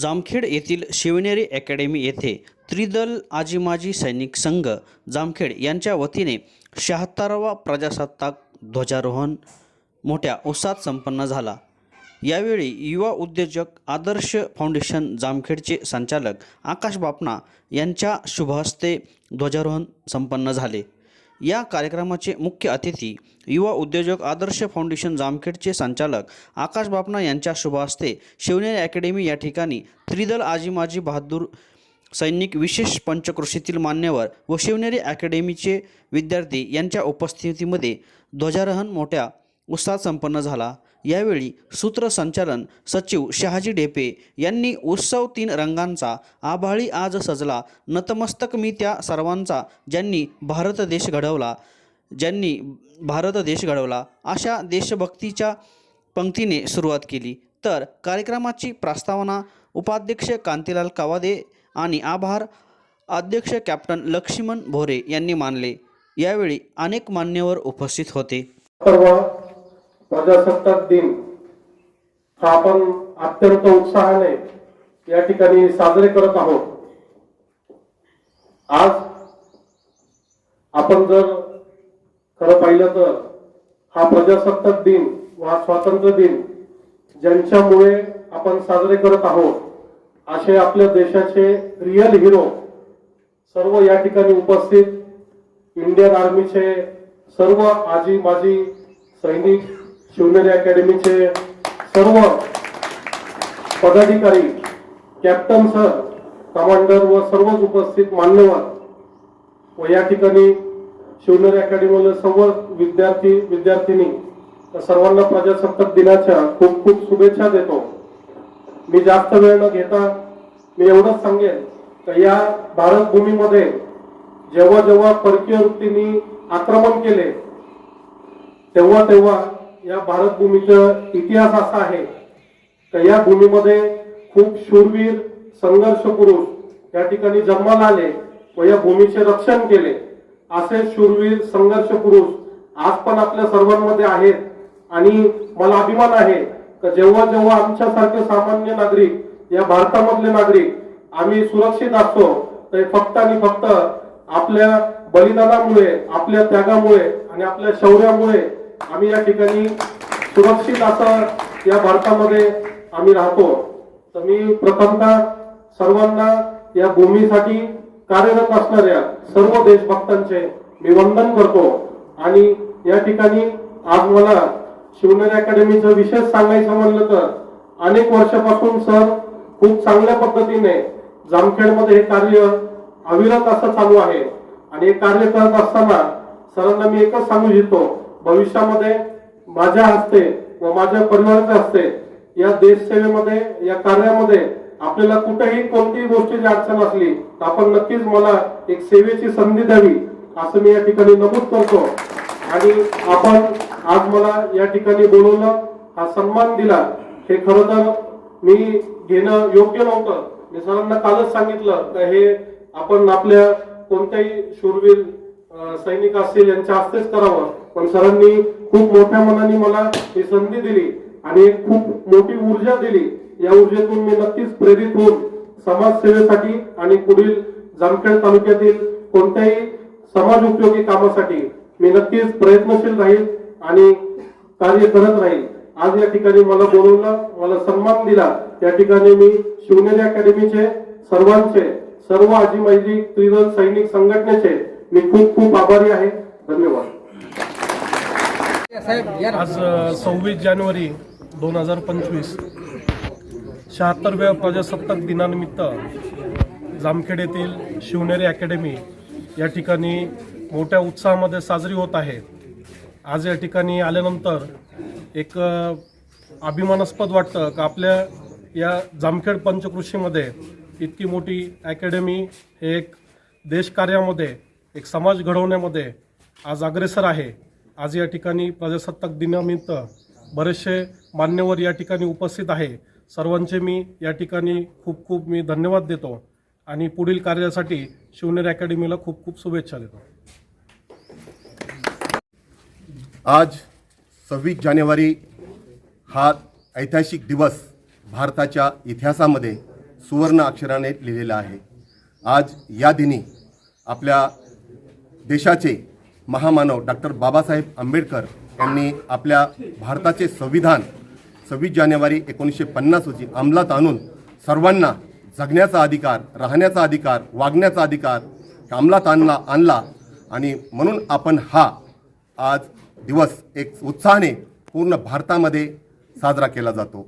जामखेड येथील शिवनेरी अकॅडमी येथे त्रिदल आजीमाजी सैनिक संघ जामखेड यांच्या वतीने शहात्तरावा प्रजासत्ताक ध्वजारोहण मोठ्या उत्साहात संपन्न झाला. यावेळी युवा उद्योजक आदर्श फाउंडेशन जामखेडचे संचालक आकाश बापना यांच्या शुभहस्ते ध्वजारोहण संपन्न झाले. या कार्यक्रमाचे मुख्य अतिथी युवा उद्योजक आदर्श फाउंडेशन जामखेडचे संचालक आकाश बापना यांच्या शुभहस्ते शिवनेरी अकॅडमी या ठिकाणी त्रिदल आजी माजी बहादूर सैनिक विशेष पंचक्रोशीतील मान्यवर व शिवनेरी अकॅडमीचे विद्यार्थी यांच्या उपस्थितीमध्ये ध्वजारोहण मोठ्या उत्साहात संपन्न झाला. यावेळी सूत्रसंचालन सचिव शहाजी डेपे यांनी उत्सव तीन रंगांचा आभाळी आज सजला नतमस्तक मी त्या सर्वांचा ज्यांनी भारत देश घडवला ज्यांनी भारत देश घडवला अशा देशभक्तीच्या पंक्तीने सुरुवात केली. तर कार्यक्रमाची प्रस्तावना उपाध्यक्ष कांतीलाल कवादे आणि आभार अध्यक्ष कॅप्टन लक्ष्मण भोरे यांनी मानले. यावेळी अनेक मान्यवर उपस्थित होते. प्रजासत्ताक दिन हा आपण अत्यंत उत्साहाने या ठिकाणी साजरे करत आहोत. आज आपण जर खरं पाहिलं तर हा प्रजासत्ताक दिन व हा स्वातंत्र्य दिन ज्यांच्यामुळे आपण साजरे करत आहोत असे आपल्या देशाचे रिअल हिरो सर्व या ठिकाणी उपस्थित इंडियन आर्मीचे सर्व आजी माजी सैनिक शिवनेरी अकॅडमीचे सर्व पदाधिकारी कॅप्टन सर कमांडर व सर्वच उपस्थित मान्यवर व या ठिकाणी शिवनेरी अकॅडमीला सर्व विद्यार्थी विद्यार्थिनी सर्वांना प्रजासत्ताक दिनाच्या खूप खूप शुभेच्छा देतो. मी जास्त वेळ न घेता मी एवढंच सांगेन तर या भारतभूमीमध्ये जेव्हा जेव्हा परकीय वृत्तींनी आक्रमण केले तेव्हा तेव्हा या भारतभूमीचा इतिहास असा आहे तर या भूमीमध्ये खूप शूरवीर संघर्ष पुरुष या ठिकाणी जन्माला आले व या भूमीचे रक्षण केले. असे शूरवीर संघर्ष पुरुष आज पण आपल्या सर्वांमध्ये आहेत. आणि मला अभिमान आहे का जेव्हा जेव्हा आमच्यासारखे सामान्य नागरिक या भारतामधले नागरिक आम्ही सुरक्षित असतो तर फक्त आणि फक्त आपल्या बलिदानामुळे आपल्या त्यागामुळे आणि आपल्या शौर्यामुळे आम्ही या ठिकाणी सुरक्षित असं या भारतामध्ये आम्ही राहतो. तर मी प्रथमतः सर्वांना या भूमीसाठी कार्यरत असणाऱ्या सर्व देशभक्तांचे मी वंदन करतो. आणि या ठिकाणी आज मला शिवनेरी अकॅडमीचं विशेष सांगायचं म्हणलं तर अनेक वर्षापासून सर खूप चांगल्या पद्धतीने जामखेडमध्ये हे कार्य अविरत असं चालू आहे. आणि हे कार्य करत असताना सरांना मी एकच सांगू इच्छितो भविष्यामध्ये माझ्या हस्ते व माझ्या परिवाराच्या हस्ते या देशसेवेमध्ये या कार्यामध्ये आपल्याला कुठेही कोणतीही गोष्टीची अडचण असली तर आपण नक्कीच मला एक सेवेची संधी द्यावी असं मी या ठिकाणी नमूद करतो. आणि आपण आज मला या ठिकाणी बोलवलं हा सन्मान दिला. हे खरं तर मी घेणं योग्य नव्हतं. मी सरांना कालच सांगितलं तर हे आपण आपल्या कोणत्याही शूरवीर सैनिक असतील यांच्या हस्तेच करावं. पण सरांनी खूप मोठ्या मनाने मला ही संधी दिली आणि खूप मोठी ऊर्जा दिली. या ऊर्जेतून मी नक्कीच प्रेरित होऊन समाजसेवेसाठी आणि पुढील जामखेड तालुक्यातील कोणत्याही समाज उपयोगी कामासाठी मी नक्कीच प्रयत्नशील राहील आणि कार्य करत राहील. आज या ठिकाणी मला बोलवलं मला सन्मान दिला. त्या ठिकाणी मी शिवनेरी अकॅडमीचे सर्वांचे सर्व आजी माहिती त्रिदल सैनिक संघटनेचे मी खूप खूप आभारी आहे. धन्यवाद. आज सव्वीस जानेवारी दोन हजार पंचवीस शहात्तरव्या प्रजासत्ताक दिनानिमित्त जामखेड येथील शिवनेरी अकॅडमी या ठिकाणी मोठ्या उत्साहामध्ये साजरी होत आहे. आज या ठिकाणी आल्यानंतर एक अभिमानास्पद वाटतं का आपल्या या जामखेड पंचकृषीमध्ये इतकी मोठी अकॅडमी हे एक देशकार्यामध्ये एक समाज घडवण्यामध्ये आज अग्रेसर आहे. आज या ठिकाणी प्रजासत्ताक दिनानिमित्त बरेचसे मान्यवर या ठिकाणी उपस्थित आहे. सर्वांचे मी या ठिकाणी खूप खूप मी धन्यवाद देतो आणि पुढील कार्यासाठी शिवनेर अकॅडमीला खूप खूप शुभेच्छा देतो. आज सव्वीस जानेवारी हा ऐतिहासिक दिवस भारताच्या इतिहासामध्ये सुवर्ण अक्षराने लिहिलेला आहे. आज या दिनी आपल्या देशाचे महामानव डॉक्टर बाबासाहेब आंबेडकर यांनी आपल्या भारताचे संविधान सव्वीस जानेवारी एकोणीसशे पन्नास रोजी अंमलात आणून सर्वांना जगण्याचा अधिकार राहण्याचा अधिकार वागण्याचा अधिकार अंमलात आणला आणला. आणि म्हणून आपण हा आज दिवस एक उत्साहाने पूर्ण भारतामध्ये साजरा केला जातो.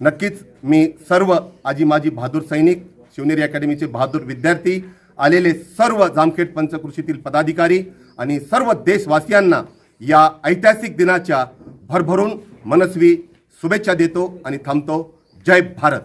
नक्कीच मी सर्व आजी माजी बहादूर सैनिक शिवनेरी अकॅडमीचे बहादूर विद्यार्थी आलेले सर्व जामखेड पंचकृषीतील पदाधिकारी आणि सर्व देशवासियांना या ऐतिहासिक दिनाच्या भरभरून मनस्वी शुभेच्छा देतो आणि थांबतो. जय भारत.